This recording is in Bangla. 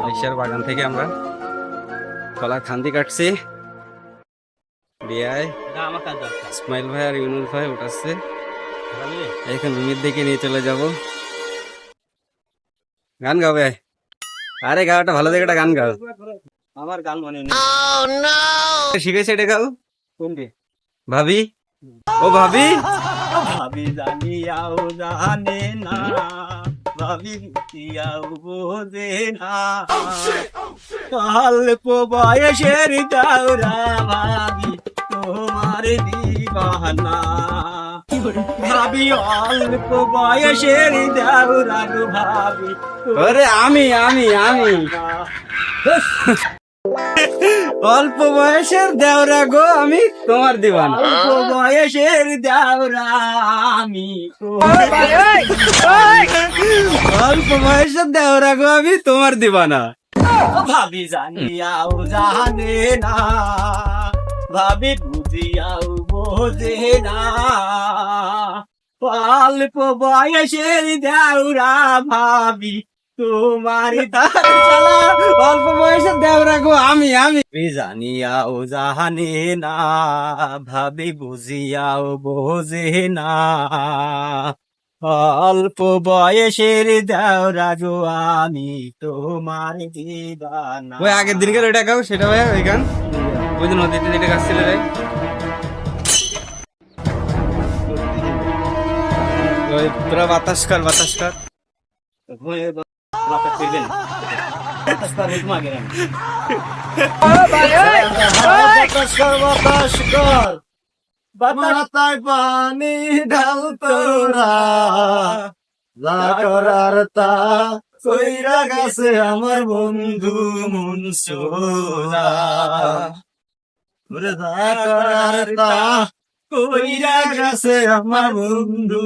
আলিশার বাগান থেকে আমরা কলার খান্দি কাটছি। দরকার ইসমাইল ভাই আর ইউনুল ভাই উঠাচ্ছে। এখন রুমের দিকে নিয়ে চলে যাব। গান গাবে আরে গাওয়াটা ভালো দেখে গান গাও। আমার গান মনে নেই শিখেছে এটা গাও? কোনটি? ভাবি? ও ভাবি? ভাবি জানি আও জানে না। বুঝিয়াও বোঝে না অল্প বয়সের দাওরা ভাবি তোমার দিবানা। ভাবি অল্প বয়সের দাওরা গো ভাবি। ওরে আমি আমি আমি। অল্প বয়সের দেওরা গো আমি তোমার দিবান। অল্প বয়সের দেওরা আমি অল্প বয়সের দেওরা গো আমি তোমার দিবানা। ভাবি জানিয়াও জানে না, ভাবি বুঝিয়াও বোঝে না। অল্প বয়সের দেওরা ভাবি তোমার অল্প আমি আমি। জানিয়াও জানে না ভাবি বুঝিয়াও বোঝে না অল্প বয়সের দাও রাজু আমি তোমার দিবানা। ওই আগের দিনকার ওইটা গাও সেটা ভাই ওই গান। ওই যে নদীতে যেটা গাছ ছিল রে। ওই পুরা বাতাস কর বাতাস কর পানি ঢাল তোরা করার তা কইরা আমার বন্ধু মনসুরা যা করার তা কইরা গেছে আমার বন্ধু